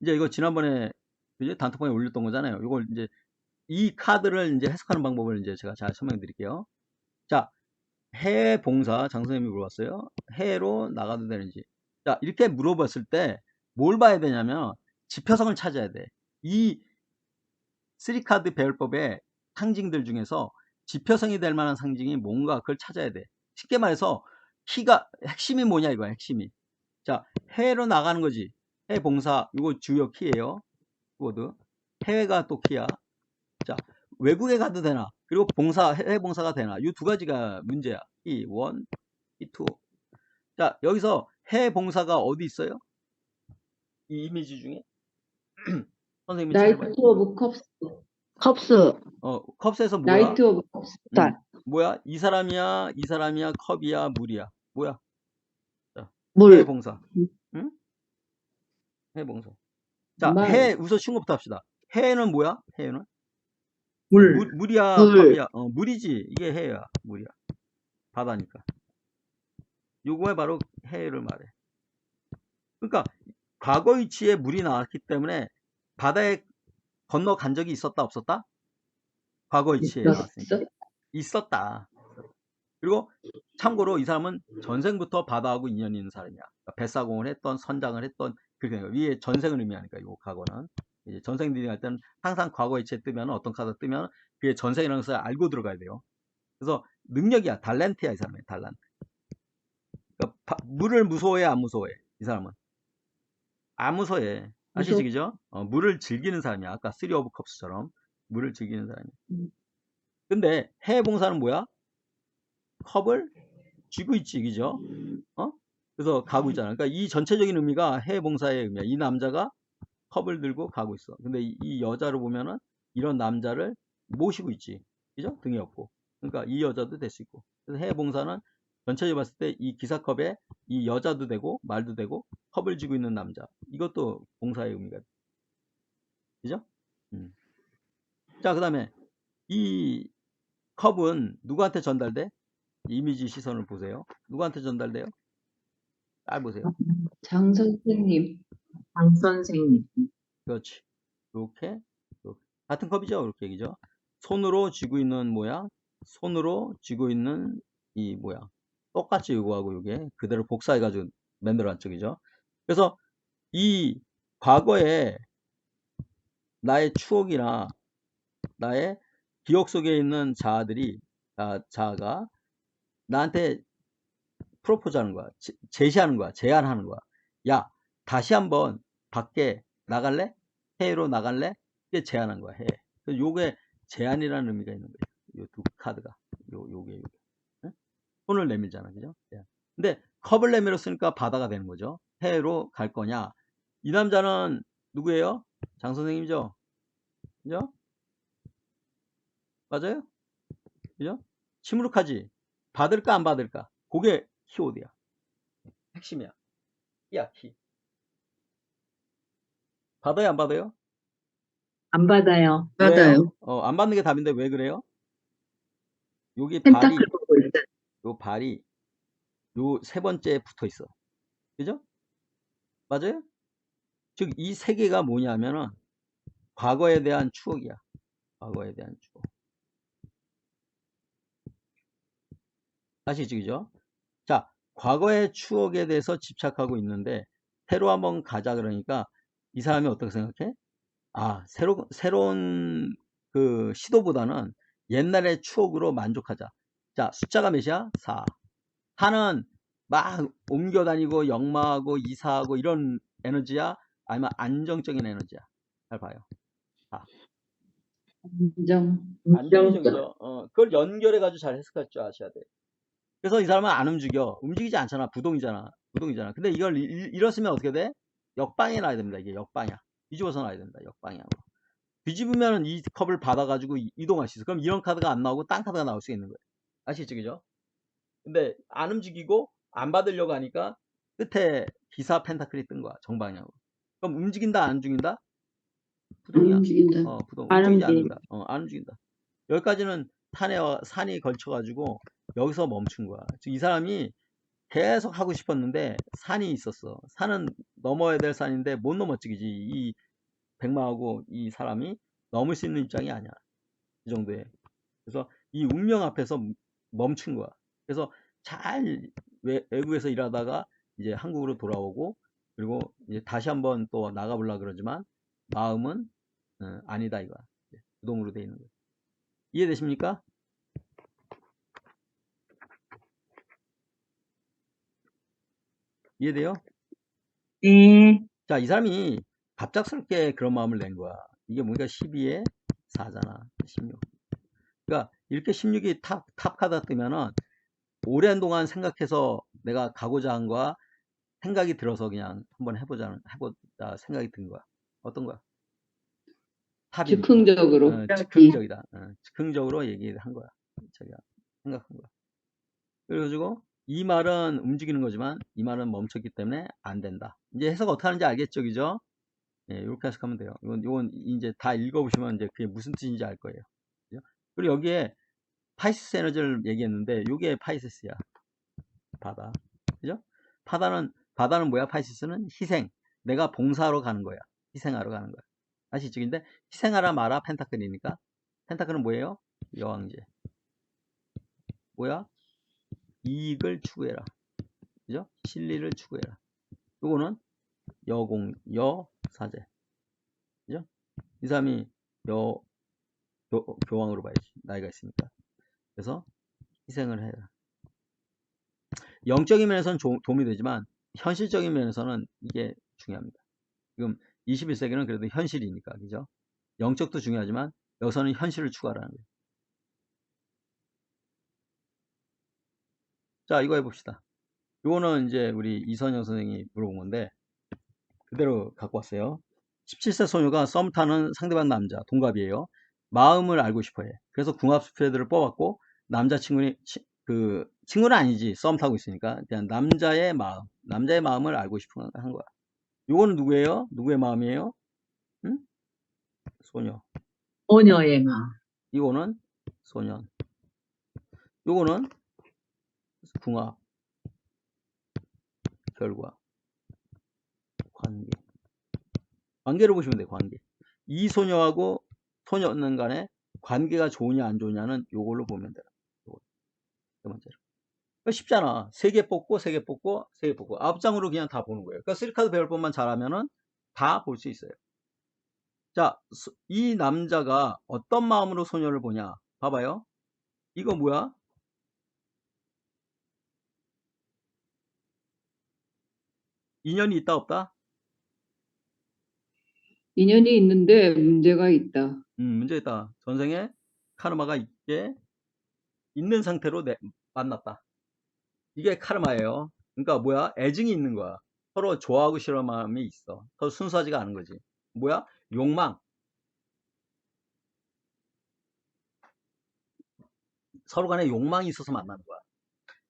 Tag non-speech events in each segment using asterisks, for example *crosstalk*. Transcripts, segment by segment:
이제 이거 지난번에 그죠? 단톡방에 올렸던 거잖아요. 이걸 이제 이 카드를 이제 해석하는 방법을 이제 제가 잘 설명드릴게요. 자, 해외 봉사 장 선생님이 물어봤어요. 해외로 나가도 되는지. 자, 이렇게 물어봤을 때 뭘 봐야 되냐면 지표성을 찾아야 돼. 이 3카드 배열법의 상징들 중에서 지표성이 될 만한 상징이 뭔가 그걸 찾아야 돼. 쉽게 말해서 키가 핵심이 뭐냐 이거야 핵심이. 자 해외로 나가는 거지. 해외 봉사 이거 주요 키예요. 키워드. 해외가 또 키야. 자 외국에 가도 되나? 그리고 봉사 해외 봉사가 되나? 이 두 가지가 문제야. 이 원, 이 투. 자 여기서 해외 봉사가 어디 있어요? 이 이미지 중에 *clears throat* 선생님이 나이트. 오브 컵스. 컵스, 어 컵스에서 뭐야? 나이트 오브 컵스. 달, 뭐야? 이 사람이야, 이 사람이야, 컵이야, 물이야. 뭐야? 물, 해봉사. 응? 해봉사. 자, 말. 해, 우선 쉬운 것부터 합시다. 해는 뭐야? 해는? 물. 물, 물이야, 물. 컵이야. 어, 물이지. 이게 해야, 물이야. 바다니까. 요거에 바로 해를 말해. 그러니까, 과거 위치에 물이 나왔기 때문에 바다에 건너간 적이 있었다, 없었다? 과거 위치에 나왔으니까. 있었어? 있었다. 그리고 참고로 이 사람은 전생부터 바다하고 인연이 있는 사람이야. 그러니까 뱃사공을 했던 선장을 했던 그게 위에 전생을 의미하니까 이 과거는 이제 전생 리딩 할 때는 항상 과거 이체 뜨면 어떤 카드 뜨면 그게 전생이라는 것을 알고 들어가야 돼요. 그래서 능력이야 달란트야 이 사람의 달란트. 그러니까 바- 물을 무서워해 안 무서워해 이 사람은 안 무서워해. 그죠? 어, 물을 즐기는 사람이야 아까 쓰리 오브 컵스처럼 물을 즐기는 사람이야. 음. 근데 해외 봉사는 뭐야? 컵을 쥐고 있지, 그죠? 어? 그래서 가고 있잖아. 그러니까 이 전체적인 의미가 해외 봉사의 의미야. 이 남자가 컵을 들고 가고 있어. 근데 이, 이 여자를 보면은 이런 남자를 모시고 있지. 그죠? 등에 업고. 그러니까 이 여자도 될 수 있고. 그래서 해외 봉사는 전체적으로 봤을 때 이 기사컵에 이 여자도 되고 말도 되고 컵을 쥐고 있는 남자. 이것도 봉사의 의미가. 그죠? 음. 자, 그 다음에 이 컵은 누구한테 전달돼? 이미지 시선을 보세요. 누구한테 전달돼요? 잘 보세요. 장 선생님. 장 선생님, 그렇지. 이렇게, 이렇게. 같은 컵이죠. 이렇게 얘기죠. 손으로 쥐고 있는 모양, 손으로 쥐고 있는 이 모양. 똑같이 이거하고 이게 그대로 복사해가지고 만들어놨 쪽이죠. 그래서 이 과거에 나의 추억이나 나의 기억 속에 있는 자아들이, 아, 자아가 나한테 프로포즈 하는 거야. 제- 제시하는 거야. 제안하는 거야. 야, 다시 한번 밖에 나갈래? 해외로 나갈래? 이게 제안한 거야. 해. 요게 제안이라는 의미가 있는 거예요. 요 두 카드가. 요, 요게, 요게. 응? 손을 내밀잖아. 그죠? 제안. 근데 컵을 내밀었으니까 바다가 되는 거죠. 해외로 갈 거냐? 이 남자는 누구예요? 장 선생님이죠? 그죠? 맞아요? 그죠? 시무룩하지? 받을까 안 받을까? 그게 키워드야. 핵심이야. 야, 키. 받아요, 안 받아요? 안 받아요. 왜요? 받아요. 어, 안 받는 게 답인데 왜 그래요? 여기 발이, 펜타클 보고 있다. 요 발이 요 세 번째에 붙어 있어. 그죠? 맞아요? 즉, 이 세 개가 뭐냐면은 과거에 대한 추억이야. 과거에 대한 추억. 아시죠? 그죠? 자, 과거의 추억에 대해서 집착하고 있는데 새로 한번 가자 그러니까 이 사람이 어떻게 생각해? 아, 새로, 새로운 그 시도보다는 옛날의 추억으로 만족하자. 자, 숫자가 몇이야? 4. 4는 막 옮겨 다니고 역마하고 이사하고 이런 에너지야? 아니면 안정적인 에너지야? 잘 봐요. 인정. 안정적이죠. 그죠? 어, 그걸 연결해가지고 잘 해석할 줄 아셔야 돼. 그래서 이 사람은 안 움직여. 움직이지 않잖아. 부동이잖아. 부동이잖아. 근데 이걸 이- 잃었으면 어떻게 돼? 역방에 놔야 됩니다. 이게 역방이야. 뒤집어서 놔야 된다. 역방향으로. 뒤집으면 이 컵을 받아가지고 이- 이동할 수 있어. 그럼 이런 카드가 안 나오고 딴 카드가 나올 수 있는 거예요. 아시죠? 그죠? 근데 안 움직이고 안 받으려고 하니까 끝에 기사 펜타클이 뜬 거야. 정방향으로. 그럼 움직인다, 안 움직인다? 안 부동이야. 움직인다. 어, 부동. 안 움직인다. 않는다. 어, 안 움직인다. 여기까지는 산에, 와- 산이 걸쳐가지고 여기서 멈춘 거야. 즉, 이 사람이 계속 하고 싶었는데 산이 있었어. 산은 넘어야 될 산인데 못 넘었지, 그지? 이 백마하고 이 사람이 넘을 수 있는 입장이 아니야. 이 정도에. 그래서 이 운명 앞에서 멈춘 거야. 그래서 잘 외, 외국에서 일하다가 이제 한국으로 돌아오고 그리고 이제 다시 한번 또 나가보려 그러지만 마음은 어, 아니다 이거야. 부동으로 돼 있는 거야. 이해되십니까? 이해돼요? 네. 자, 이 사람이 갑작스럽게 그런 마음을 낸 거야. 이게 뭔가 12에 4잖아. 16. 그러니까 이렇게 16이 탑, 탑 카드 뜨면은 오랜 동안 생각해서 내가 가고자 한 거야. 생각이 들어서 그냥 한번 해보자, 해보자 생각이 든 거야. 어떤 거야? 탑이 즉흥적으로. 어, 즉흥적이다. 어, 즉흥적으로 얘기한 거야. 자기가 생각한 거야. 그래가지고 이 말은 움직이는 거지만 이 말은 멈췄기 때문에 안 된다. 이제 해석 어떻게 하는지 알겠죠, 그죠? 예, 이렇게 해석하면 돼요. 이건, 이건 이제 다 읽어보시면 이제 그게 무슨 뜻인지 알 거예요. 그죠? 그리고 여기에 파이시스 에너지를 얘기했는데 이게 파이시스야. 바다. 그죠? 바다는 바다는 뭐야? 파이시스는 희생. 내가 봉사하러 가는 거야. 희생하러 가는 거야. 아시죠? 근데 희생하라 마라 펜타클이니까 펜타클은 뭐예요? 여왕제. 뭐야? 이익을 추구해라. 그죠? 실리를 추구해라. 요거는 여공, 여사제. 그죠? 이 사람이 여, 교, 교황으로 봐야지. 나이가 있으니까. 그래서 희생을 해라. 영적인 면에서는 조- 도움이 되지만 현실적인 면에서는 이게 중요합니다. 지금 21세기는 그래도 현실이니까, 그죠? 영적도 중요하지만 여기서는 현실을 추구하라는 거예요. 자, 이거 해봅시다. 요거는 이제 우리 이선영 선생이 물어본 건데, 그대로 갖고 왔어요. 17세 소녀가 썸 타는 상대방 남자, 동갑이에요. 마음을 알고 싶어 해. 그래서 궁합 스프레드를 뽑았고, 남자친구니, 치- 그, 친구는 아니지. 썸 타고 있으니까. 그냥 남자의 마음, 남자의 마음을 알고 싶은 한 거야. 요거는 누구예요? 누구의 마음이에요? 응? 소녀. 소녀의 마음. 이거는 소년. 요거는 궁합. 결과. 관계. 관계로 보시면 돼요, 관계. 이 소녀하고 소녀는 간에 관계가 좋으냐 안 좋으냐는 요걸로 보면 돼요. 두 번째로. 그러니까 쉽잖아. 세 개 뽑고, 세 개 뽑고, 세 개 뽑고. 아홉 장으로 그냥 다 보는 거예요. 그러니까 쓰리카드 배울 법만 잘하면은 다 볼 수 있어요. 자, 수- 이 남자가 어떤 마음으로 소녀를 보냐. 봐봐요. 이거 뭐야? 인연이 있다 없다? 인연이 있는데 문제가 있다. 음, 문제 있다. 전생에 카르마가 있게 있는 상태로 내- 만났다. 이게 카르마예요. 그러니까 뭐야? 애증이 있는 거야. 서로 좋아하고 싫어하는 마음이 있어. 서로 순수하지가 않은 거지. 뭐야? 욕망. 서로 간에 욕망이 있어서 만나는 거야.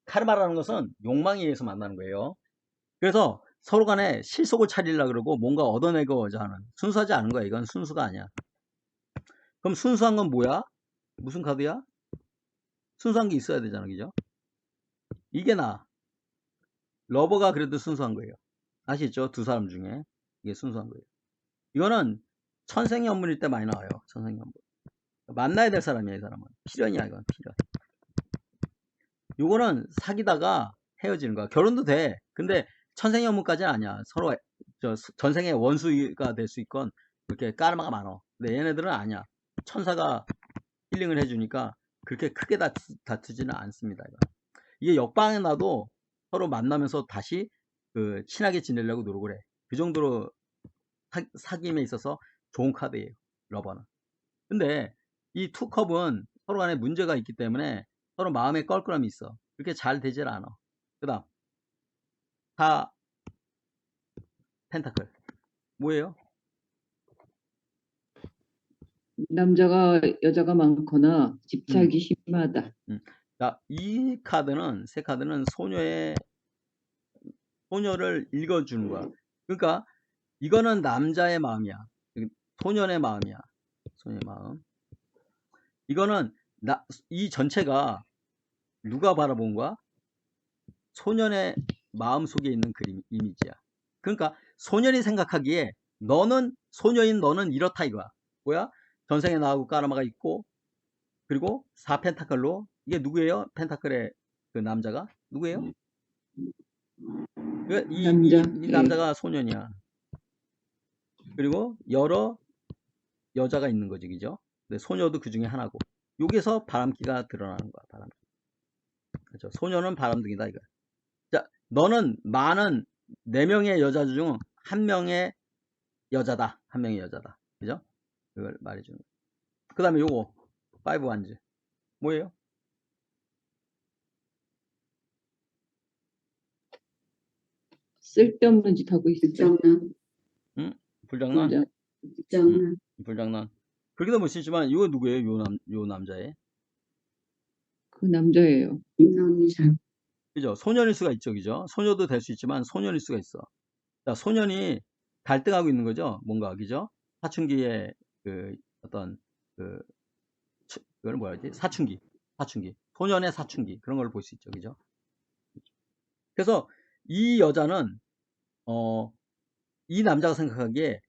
카르마라는 것은 욕망에 의해서 만나는 거예요. 그래서 서로 간에 실속을 차리려고 그러고 뭔가 얻어내고자 하는 순수하지 않은 거야. 이건 순수가 아니야. 그럼 순수한 건 뭐야? 무슨 카드야? 순수한 게 있어야 되잖아. 그죠? 이게 나. 러버가 그래도 순수한 거예요. 아시죠? 두 사람 중에. 이게 순수한 거예요. 이거는 천생연분일 때 많이 나와요. 천생연분. 만나야 될 사람이야, 이 사람은. 필연이야, 이건 필연. 요거는 사귀다가 헤어지는 거야. 결혼도 돼. 근데 천생연분까지는 아니야. 서로 저 전생의 원수가 될 수 있건 이렇게 까르마가 많어. 근데 얘네들은 아니야. 천사가 힐링을 해주니까 그렇게 크게 다투, 다투지는 않습니다. 이거. 이게 역방에 나도 서로 만나면서 다시 그 친하게 지내려고 노력을 해. 그 정도로 사, 사귐에 있어서 좋은 카드예요. 러버는. 근데 이 투컵은 서로 간에 문제가 있기 때문에 서로 마음에 껄끄럼이 있어. 그렇게 잘 되질 않아. 그 다음 다 펜타클 뭐예요? 남자가 여자가 많거나 집착이 심하다. 자, 이 카드는 세 카드는 소녀의 소녀를 읽어주는 거야. 그러니까 이거는 남자의 마음이야. 소년의 마음이야. 소년의 마음. 이거는 나, 이 전체가 누가 바라본 거야? 소년의 마음 속에 있는 그림 이미지야. 그러니까 소년이 생각하기에 너는 소녀인 너는 이렇다 이거야. 뭐야? 전생에 나하고 까라마가 있고 그리고 4펜타클로 이게 누구예요? 펜타클의 그 남자가 누구예요? 그 이, 이- 남자. 이 예. 남자가 소년이야. 그리고 여러 여자가 있는 거지, 그죠? 근데 소녀도 그 중에 하나고. 여기서 바람기가 드러나는 거야, 바람기. 그죠? 소녀는 바람둥이다, 이거. 자, 너는 많은 네 명의 여자 중 한 명의 여자다. 한 명의 여자다. 그죠? 그걸 말해주는 거야. 그 다음에 요거, 파이브 완즈. 뭐예요? 쓸데없는 짓 하고 있어. 불장난, 불장난? 진짜. 불장난, 불장난. 그렇게도 있지만, 이거 누구예요? 요 남, 요 남자애? 그 남자예요. 임선미사, 그죠? 소년일 수가 있죠, 그죠? 소녀도 될 수 있지만 소년일 수가 있어. 자, 소년이 갈등하고 있는 거죠, 뭔가, 그죠? 사춘기의 그 어떤 그 치- 그걸 뭐라 하지? 사춘기, 사춘기, 소년의 사춘기 그런 걸 볼 수 있죠, 그죠? 그래서 이 여자는 어, 이 남자가 생각하기에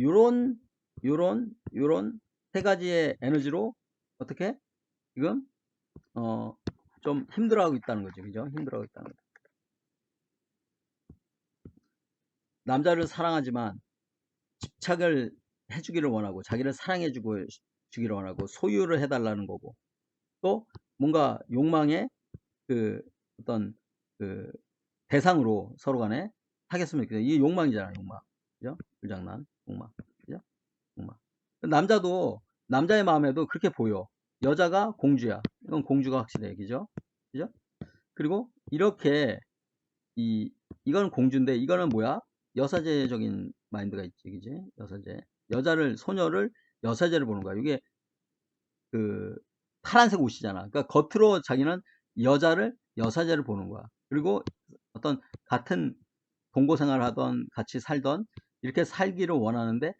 요런 요런 요런 세 가지의 에너지로 어떻게 지금 어, 좀 힘들어하고 있다는 거죠. 그죠? 힘들어하고 있다는 거죠. 남자를 사랑하지만 집착을 해주기를 원하고 자기를 사랑해주고 주기를 원하고 소유를 해달라는 거고 또 뭔가 욕망의 그 어떤 그 대상으로 서로 간에 하겠으면 좋겠다. 이게 욕망이잖아, 욕망. 그죠? 불장난, 욕망. 그죠? 욕망. 남자도, 남자의 마음에도 그렇게 보여. 여자가 공주야. 이건 공주가 확실해. 그죠? 그죠? 그리고 이렇게, 이, 이거는 공주인데, 이거는 뭐야? 여사제적인 마인드가 있지. 그지? 여사제. 여자를, 소녀를 여사제를 보는 거야. 이게, 그, 파란색 옷이잖아. 그러니까 겉으로 자기는 여자를 여사제를 보는 거야. 그리고 어떤 같은 동거 생활을 하던 같이 살던 이렇게 살기를 원하는데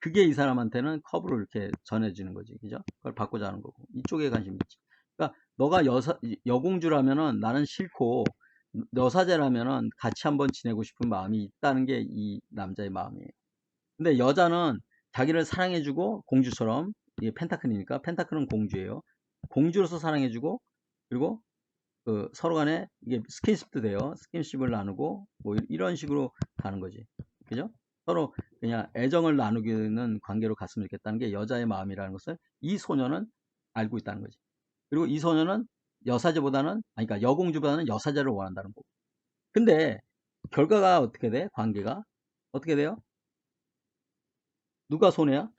그게 이 사람한테는 컵으로 이렇게 전해지는 거지. 그죠? 그걸 받고자 하는 거고. 이쪽에 관심이 있지. 그러니까 너가 여사 여공주라면은 나는 싫고 여사제라면은 같이 한번 지내고 싶은 마음이 있다는 게 이 남자의 마음이에요. 근데 여자는 자기를 사랑해주고 공주처럼 이게 펜타클이니까 펜타클은 공주예요. 공주로서 사랑해주고 그리고 그 서로 간에 이게 스킨십도 돼요. 스킨십을 나누고 뭐 이- 이런 식으로 가는 거지. 그죠? 서로 그냥 애정을 나누기는 관계로 갔으면 좋겠다는 게 여자의 마음이라는 것을 이 소녀는 알고 있다는 거지. 그리고 이 소녀는 여사제보다는 아니 그러니까 여공주보다는 여사제를 원한다는 거고. 근데 결과가 어떻게 돼? 관계가 어떻게 돼요? 누가 손해야?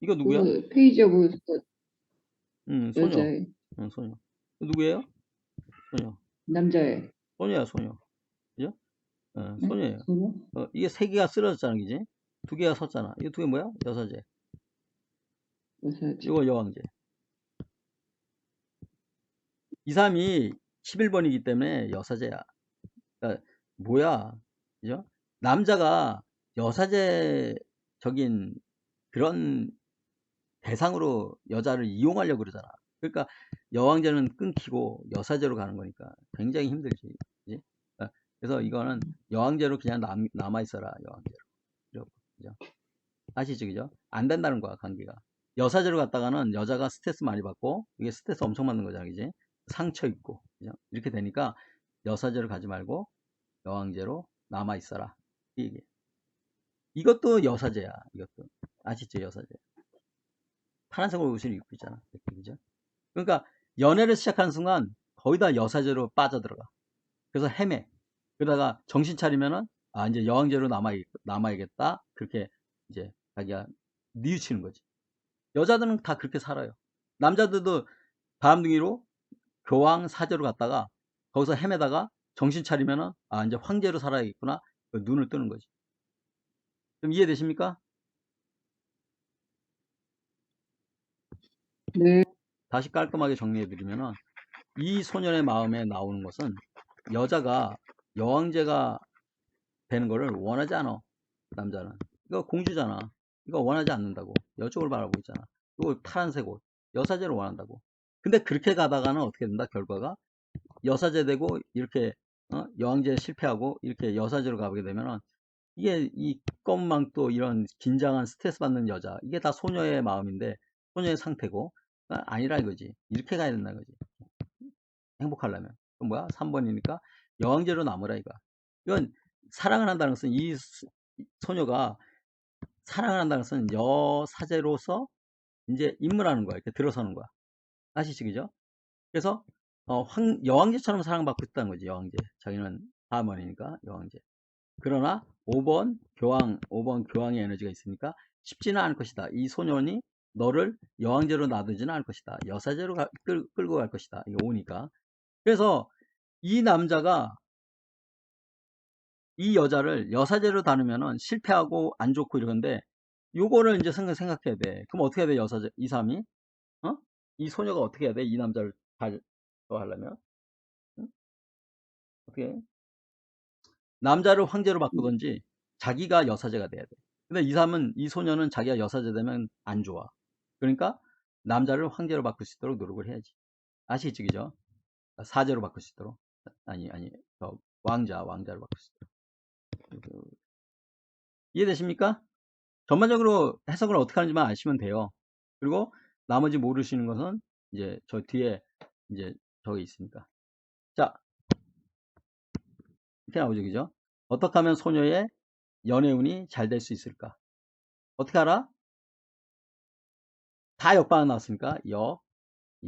이거 누구야? 그 페이지 오브 응, 소녀. 여자애. 응, 소녀. 누구예요? 소녀. 남자애. 소녀야, 소녀. 그죠? 어, 네? 소녀예요. 소녀? 어, 이게 세 개가 쓰러졌잖아, 그지? 두 개가 섰잖아. 이거 두 개 뭐야? 여사제. 여사제. 이거 여왕제. 이 사람이 11번이기 때문에 여사제야. 그러니까 뭐야? 그죠? 남자가 여사제적인 그런 대상으로 여자를 이용하려고 그러잖아. 그러니까 여왕제는 끊기고 여사제로 가는 거니까 굉장히 힘들지. 그지? 어, 그래서 이거는 여왕제로 그냥 남, 남아있어라, 여왕제로. 그죠? 아시죠, 그죠? 안 된다는 거야, 관계가. 여사제로 갔다가는 여자가 스트레스 많이 받고, 이게 스트레스 엄청 받는 거잖아, 그지? 상처 있고, 그죠? 이렇게 되니까 여사제로 가지 말고 여왕제로 남아있어라. 이 얘기. 이것도 여사제야, 이것도. 아시죠, 여사제. 파란색 옷을 입고 있잖아. 그죠? 그러니까 연애를 시작하는 순간 거의 다 여사제로 빠져들어가. 그래서 헤매. 그러다가 정신 차리면은 아 이제 여왕제로 남아 남아야겠다. 그렇게 이제 자기가 뉘우치는 거지. 여자들은 다 그렇게 살아요. 남자들도 바람둥이로 교황 사제로 갔다가 거기서 헤매다가 정신 차리면은 아 이제 황제로 살아야겠구나. 그 눈을 뜨는 거지. 좀 이해되십니까? 네. 다시 깔끔하게 정리해드리면은 이 소년의 마음에 나오는 것은 여자가 여왕제가 되는 거를 원하지 않아 남자는. 이거 공주잖아. 이거 원하지 않는다고. 여쪽을 바라보고 있잖아. 이거 파란색 옷. 여사제를 원한다고. 근데 그렇게 가다가는 어떻게 된다? 결과가 여사제 되고 이렇게 어? 여왕제 실패하고 이렇게 여사제로 가보게 되면은 이게 이 껌망 또 이런 긴장한 스트레스 받는 여자. 이게 다 소녀의 마음인데 소녀의 상태고 아, 아니라 이거지. 이렇게 가야 된다 이거지. 행복하려면. 그럼 뭐야? 3번이니까 여왕제로 남으라 이거 이건 사랑을 한다는 것은 이 소녀가 사랑을 한다는 것은 여사제로서 이제 입문하는 거야. 이렇게 들어서는 거야. 아시죠? 그죠? 그래서 어, 황- 여왕제처럼 사랑받고 있다는 거지 여왕제. 자기는 하모니니까 여왕제. 그러나 5번 교황 5번 교황의 에너지가 있으니까 쉽지는 않을 것이다. 이 소년이 너를 여왕제로 놔두지는 않을 것이다 여사제로 가- 끌, 끌고 갈 것이다 이게 오니까 그래서 이 남자가 이 여자를 여사제로 다루면은 실패하고 안 좋고 이러는데 요거를 이제 생각, 생각해야 돼 그럼 어떻게 해야 돼 여사제 이 사람이 어? 이 소녀가 어떻게 해야 돼 이 남자를 잘 좋아하려면 응? 어떻게 해? 남자를 황제로 바꾸든지 자기가 여사제가 돼야 돼. 근데 이 사람은 이 소녀는 자기가 여사제 되면 안 좋아. 그러니까 남자를 황제로 바꿀 수 있도록 노력을 해야지. 아시겠죠, 그죠? 사제로 바꿀 수 있도록 아니 아니 저 왕자 왕자로 바꿀 수 있도록 이해되십니까? 전반적으로 해석을 어떻게 하는지만 아시면 돼요. 그리고 나머지 모르시는 것은 이제 저 뒤에 이제 저기 있으니까. 자, 이렇게 나오죠, 그죠? 어떻게 하면 소녀의 연애운이 잘 될 수 있을까? 어떻게 알아? 다 역반응 나왔으니까 역,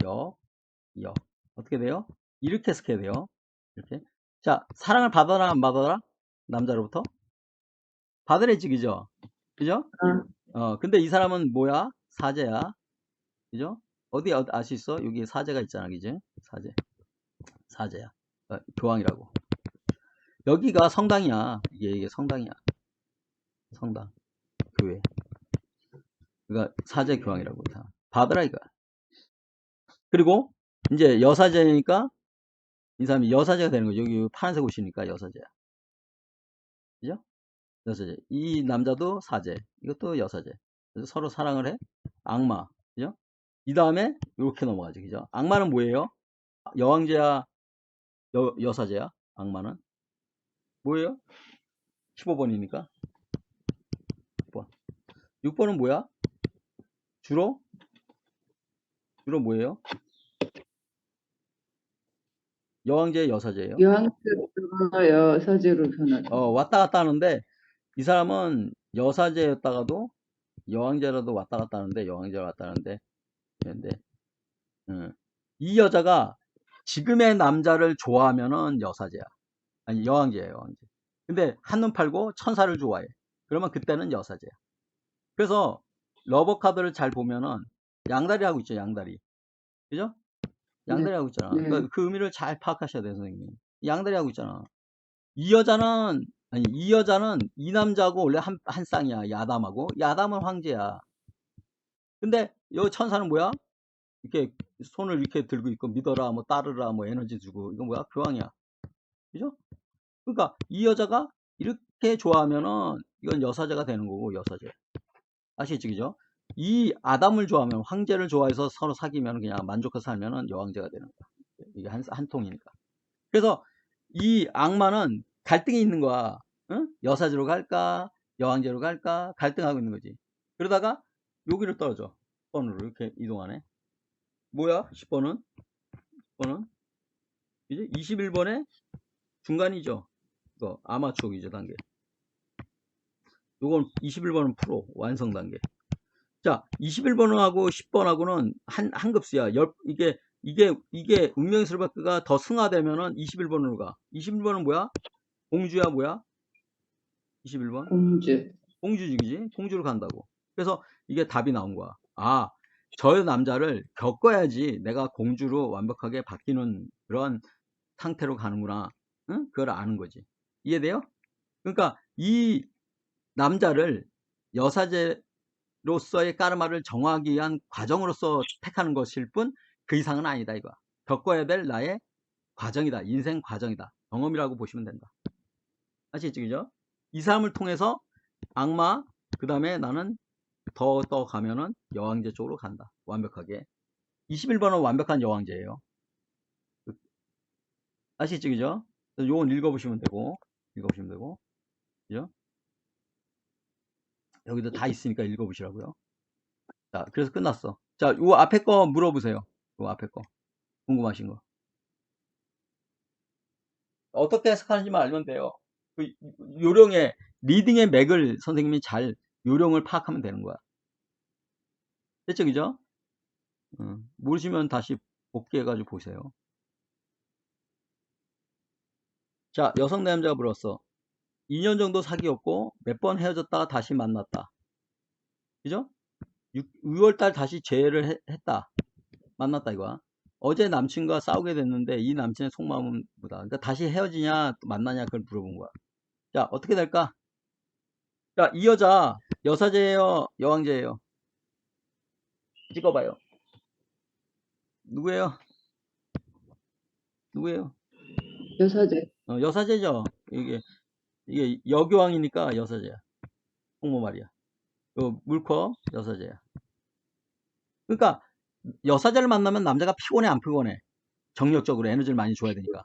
역, 역. 어떻게 돼요? 이렇게 해석해야 돼요. 이렇게. 자, 사랑을 받아라, 안 받아라? 남자로부터? 받으랬지, 그죠? 그죠? 어, 근데 이 사람은 뭐야? 사제야. 그죠? 어디 알 수 있어? 여기 사제가 있잖아, 그지? 사제. 사제야. 어, 교황이라고. 여기가 성당이야. 이게, 이게 성당이야. 성당. 교회. 그러니까 사제 교황이라고. 다. 받으라, 이거. 그리고, 이제 여사제니까, 이 사람이 여사제가 되는 거죠. 여기 파란색 옷이니까 여사제야. 그죠? 여사제. 이 남자도 사제. 이것도 여사제. 그래서 서로 사랑을 해. 악마. 그죠? 이 다음에, 이렇게 넘어가죠. 그죠? 악마는 뭐예요? 여왕제야, 여, 여사제야? 악마는? 뭐예요? 15번이니까. 6번. 6번은 뭐야? 주로? 주로 뭐예요? 여왕제, 여사제예요. 여왕제가 여사제로 변하다. 어, 왔다 갔다 하는데 이 사람은 여사제였다가도 여왕제라도 왔다 갔다 하는데 여왕제로 왔다 하는데 근데 음, 이 여자가 지금의 남자를 좋아하면은 여사제야. 아니 여왕제야 여왕제. 근데 한눈 팔고 천사를 좋아해. 그러면 그때는 여사제야. 그래서 러버 카드를 잘 보면은 양다리 하고 있죠 양다리. 그죠? 양다리 하고 있잖아. 네. 그러니까 그 의미를 잘 파악하셔야 돼요 선생님. 양다리 하고 있잖아. 이 여자는 아니 이 여자는 이 남자하고 원래 한, 한 쌍이야 야담하고 야담은 황제야 근데 여 천사는 뭐야 이렇게 손을 이렇게 들고 있고 믿어라 뭐 따르라 뭐 에너지 주고 이건 뭐야 교황이야 그죠 그러니까 이 여자가 이렇게 좋아하면은 이건 여사제가 되는 거고 여사제 아시겠죠 그죠 이 아담을 좋아하면 황제를 좋아해서 서로 사귀면 그냥 만족해서 살면은 여왕제가 되는 거야 이게 한, 한 통이니까 그래서 이 악마는 갈등이 있는 거야. 응? 여사제로 갈까? 여왕제로 갈까? 갈등하고 있는 거지. 그러다가 여기를 떨어져. 10번으로 이렇게 이동하네. 뭐야? 10번은? 10번은? 이제 21번에 중간이죠. 이거 아마추어이죠 단계. 요건 21번은 프로 완성 단계. 자, 21번하고 10번하고는 한, 한 급수야. 열, 이게, 이게, 이게 운명의 슬바크가 더 승화되면은 21번으로 가. 21번은 뭐야? 공주야, 뭐야? 21번? 공주. 공주지, 그지? 공주로 간다고. 그래서 이게 답이 나온 거야. 아, 저 남자를 겪어야지 내가 공주로 완벽하게 바뀌는 그런 상태로 가는구나. 응? 그걸 아는 거지. 이해돼요? 그러니까 이 남자를 여사제로서의 까르마를 정하기 위한 과정으로서 택하는 것일 뿐 그 이상은 아니다 이거야. 겪어야 될 나의 과정이다. 인생 과정이다. 경험이라고 보시면 된다. 아시겠죠? 그죠? 이 사람을 통해서 악마, 그 다음에 나는 더, 더 가면은 여왕제 쪽으로 간다. 완벽하게. 21번은 완벽한 여왕제예요. 아시겠죠, 그죠? 요건 읽어보시면 되고, 읽어보시면 되고, 그죠? 여기도 다 있으니까 읽어보시라고요. 자, 그래서 끝났어. 자, 요 앞에 거 물어보세요. 요 앞에 거. 궁금하신 거. 어떻게 해석하는지만 알면 돼요. 그 요령의, 리딩의 맥을 선생님이 잘 요령을 파악하면 되는 거야. 됐죠, 그죠? 음, 모르시면 다시 복귀해가지고 보세요. 자, 여성 남자가 물었어. 2년 정도 사귀었고 몇 번 헤어졌다가 다시 만났다. 그죠? 6, 월달 다시 재회를 해- 했다. 만났다 이거야. 어제 남친과 싸우게 됐는데 이 남친의 속마음은 뭐다. 그러니까 다시 헤어지냐 또 만나냐 그걸 물어본 거야. 자, 어떻게 될까? 자, 이 여자 여사제예요, 여왕제예요? 찍어봐요. 누구예요? 누구예요? 여사제. 어, 여사제죠. 이게 이게 여교왕이니까 여사제야. 홍모 말이야. 요 물커 여사제야. 그러니까 여사제를 만나면 남자가 피곤해 안 피곤해? 정력적으로 에너지를 많이 줘야 되니까.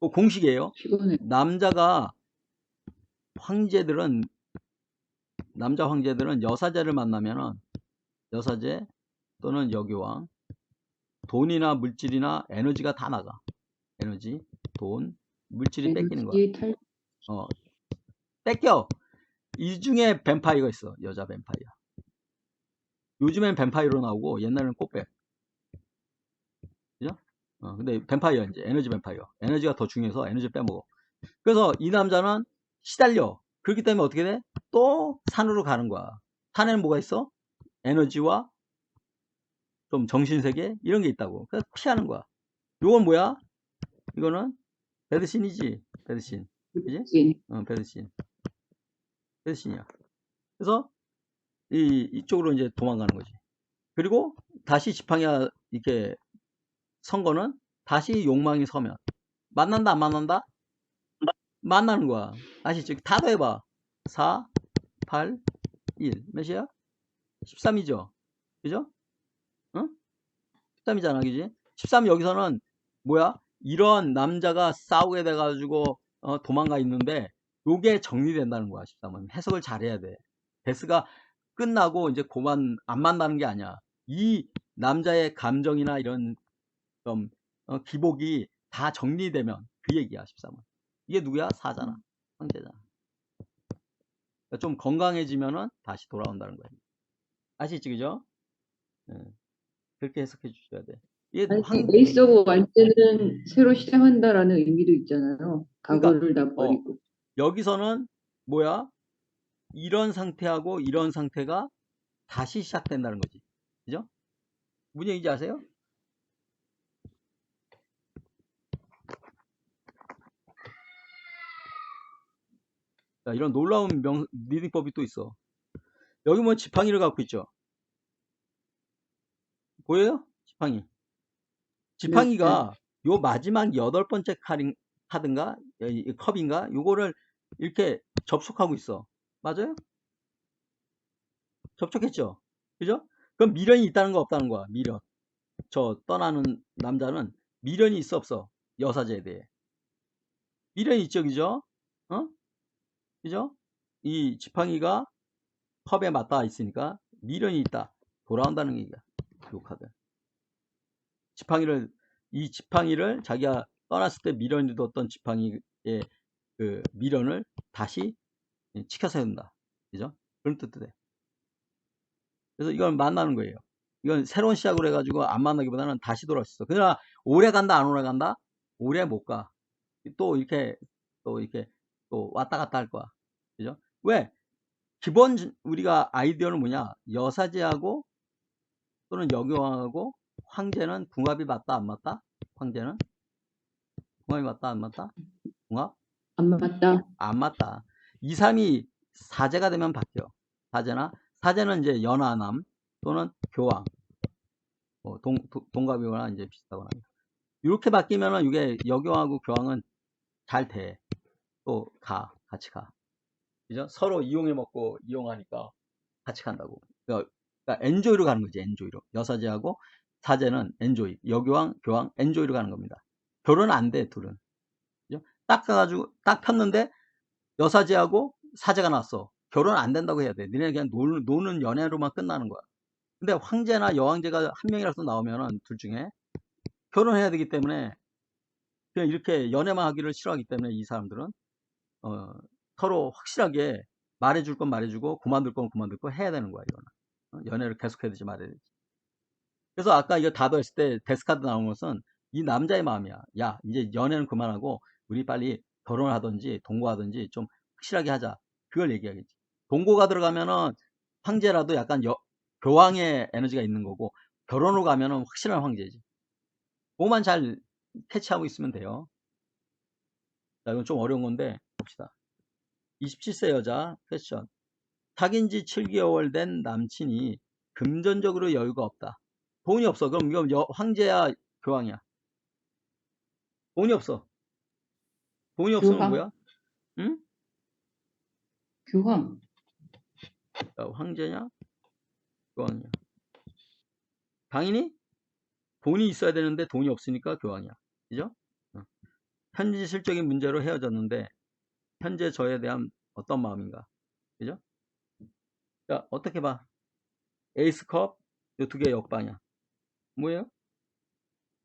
그 공식이에요. 피곤해. 남자가 황제들은 남자 황제들은 여사제를 만나면은 여사제 또는 여교왕 돈이나 물질이나 에너지가 다 나가. 에너지, 돈, 물질이 뺏기는 거야. 에너지 탈 어, 뺏겨. 이 중에 뱀파이어가 있어. 여자 뱀파이어. 요즘엔 뱀파이어로 나오고 옛날에는 꽃뱀. 그죠? 어, 근데 뱀파이어 이제 에너지 뱀파이어. 에너지가 더 중요해서 에너지 빼먹어. 그래서 이 남자는 시달려. 그렇기 때문에 어떻게 돼? 또 산으로 가는 거야. 산에는 뭐가 있어? 에너지와 좀 정신세계 이런 게 있다고. 그래서 피하는 거야. 요건 뭐야? 이거는 배드신이지. 배드신. 그지? 진. 어, 배드신. 배드신이야. 그래서 이 이쪽으로 이제 도망가는 거지. 그리고 다시 지팡이가 이렇게 선 거는 다시 욕망이 서면 만난다 안 만난다? 만나는 거야. 아시죠? 다 더해봐. 4, 8, 1 몇이야? 13이죠. 그죠? 응? 13이잖아, 그지? 13 여기서는 뭐야? 이런 남자가 싸우게 돼가지고 어, 도망가 있는데 요게 정리된다는 거야 13은 해석을 잘해야 돼. 데스가 끝나고 이제 고만 안 만나는 게 아니야. 이 남자의 감정이나 이런 좀 어, 기복이 다 정리되면 그 얘기야 13은 이게 누구야? 사잖아 황제잖아. 그러니까 좀 건강해지면은 다시 돌아온다는 거야. 아시지 그죠? 예. 그렇게 해석해 주셔야 돼. 이게 아니, 황- 에이스 오브 완제는 새로 시작한다라는 의미도 있잖아요. 과거를 다 버리고. 여기서는 뭐야? 이런 상태하고 이런 상태가 다시 시작된다는 거지. 그죠? 무슨 얘기인지 아세요? 자, 이런 놀라운 명, 리딩법이 또 있어. 여기 뭐 지팡이를 갖고 있죠? 보여요? 지팡이. 지팡이가 요 마지막 여덟 번째 칼인, 이 컵인가? 요거를 이렇게 접촉하고 있어. 맞아요? 접촉했죠? 그죠? 그럼 미련이 있다는 거 없다는 거야. 미련. 저 떠나는 남자는 미련이 있어 없어? 여사제에 대해. 미련이 있죠, 그죠? 어? 그죠? 이 지팡이가 컵에 맞닿아 있으니까 미련이 있다. 돌아온다는 얘기야. 요 카드. 지팡이를 이 지팡이를 자기가 떠났을 때 미련이 뒀던 지팡이의 그 미련을 다시 지켜서야 된다. 그죠? 그런 뜻도 돼. 그래서 이건 만나는 거예요. 이건 새로운 시작으로 해가지고 안 만나기보다는 다시 돌아올 수 있어. 그러나 오래 간다 안 오래 간다? 오래 못 가. 또 이렇게 또 이렇게 또 왔다 갔다 할 거야. 그죠? 왜? 기본 우리가 아이디어는 뭐냐? 여사제하고 또는 여교왕하고 황제는 궁합이 맞다 안 맞다? 황제는 궁합이 맞다 안 맞다? 궁합? 안 맞다. 안 맞다. 2, 3이 사제가 되면 바뀌어. 사제나 사제는 이제 연하남 또는 교황 뭐 동, 도- 동갑이거나 이제 비슷하거나 이렇게 바뀌면은 이게 여교왕하고 교황은 잘 돼. 또 가. 같이 가. 그죠? 서로 이용해 먹고 이용하니까 같이 간다고. 그러니까, 그러니까 엔조이로 가는 거지. 엔조이로. 여사제하고 사제는 엔조이. 여교왕, 교황 엔조이로 가는 겁니다. 결혼 안 돼, 둘은. 딱 가가지고 딱 폈는데 여사제하고 사제가 났어. 결혼 안 된다고 해야 돼. 니네 그냥 노는, 노는 연애로만 끝나는 거야. 근데 황제나 여왕제가 한 명이라도 나오면은 둘 중에 결혼해야 되기 때문에 그냥 이렇게 연애만 하기를 싫어하기 때문에 이 사람들은 어, 서로 확실하게 말해줄 건 말해주고 그만둘 건 그만두고 해야 되는 거야 이거는 어, 연애를 계속해야 되지 말아야 되지 그래서 아까 이거 답을 했을 때 데스카드 나온 것은 이 남자의 마음이야 야 이제 연애는 그만하고 우리 빨리 결혼을 하든지 동거하든지 좀 확실하게 하자. 그걸 얘기하겠지. 동거가 들어가면은 황제라도 약간 여- 교황의 에너지가 있는 거고 결혼으로 가면은 확실한 황제지. 그거만 잘 캐치하고 있으면 돼요. 자 이건 좀 어려운 건데 봅시다. 27세 여자 퀘션 사귄 지 7개월 된 남친이 금전적으로 여유가 없다. 돈이 없어. 그럼 여- 황제야 교황이야? 돈이 없어 돈이 없으면 교황. 뭐야 응? 교황. 야, 황제냐 교황이야 당연히 돈이 있어야 되는데 돈이 없으니까 교황이야 그죠? 어. 현실적인 문제로 헤어졌는데 현재 저에 대한 어떤 마음인가 그죠? 자 어떻게 봐 에이스 컵요두개 역방이야 뭐예요?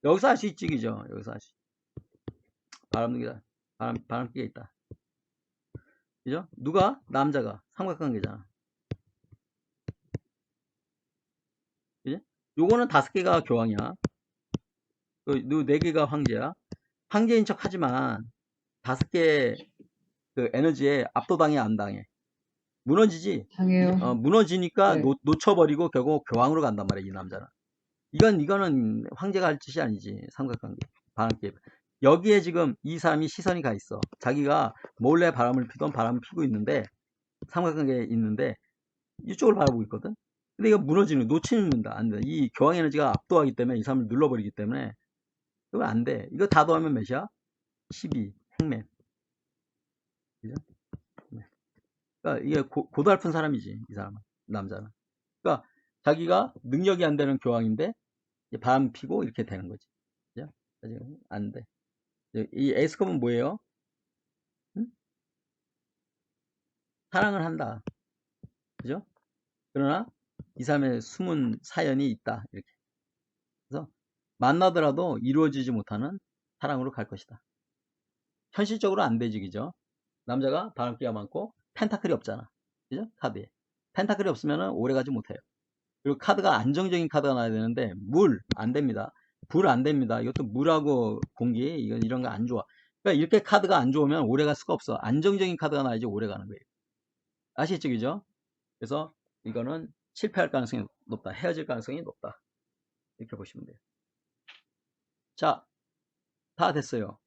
여기서 할 수 있지 그죠? 여기서 할 수 바람기다 바람, 바람기가 있다 그죠? 누가? 남자가 삼각관계잖아 그지? 요거는 다섯 개가 교황이야 그, 네 개가 황제야 황제인 척 하지만 다섯 개 그 에너지에 압도당해 안 당해 무너지지 당해요. 어, 무너지니까 네. 놓, 놓쳐버리고 결국 교황으로 간단 말이야 이 남자는 이건 이거는 황제가 할 짓이 아니지 삼각관계 바람기 여기에 지금 이 사람이 시선이 가 있어. 자기가 몰래 바람을 피던 바람을 피고 있는데 삼각관계에 있는데 이쪽을 바라보고 있거든? 근데 이거 무너지는 놓치는다. 안 돼. 이 교황 에너지가 압도하기 때문에 이 사람을 눌러버리기 때문에 이거 안돼. 이거 다 더하면 몇이야? 12 행맨. 그죠? 네. 그러니까 이게 고, 고달픈 사람이지 이 사람은. 남자는. 그러니까 자기가 능력이 안 되는 교황인데 바람 피고 이렇게 되는 거지. 그죠? 아직 안돼 이 에이스컵은 뭐예요? 응? 사랑을 한다. 그죠? 그러나 이 사람의 숨은 사연이 있다. 이렇게. 그래서 만나더라도 이루어지지 못하는 사랑으로 갈 것이다. 현실적으로 안 되지 그죠? 남자가 바람기가 많고 펜타클이 없잖아. 그죠? 카드에. 펜타클이 없으면 오래 가지 못해요. 그리고 카드가 안정적인 카드가 나야 되는데 물 안 됩니다 불 안 됩니다. 이것도 물하고 공기 이건 이런 거 안 좋아. 그러니까 이렇게 카드가 안 좋으면 오래 갈 수가 없어. 안정적인 카드가 나야지 오래 가는 거예요. 아시겠죠 그죠? 그래서 이거는 실패할 가능성이 높다. 헤어질 가능성이 높다. 이렇게 보시면 돼요. 자 다 됐어요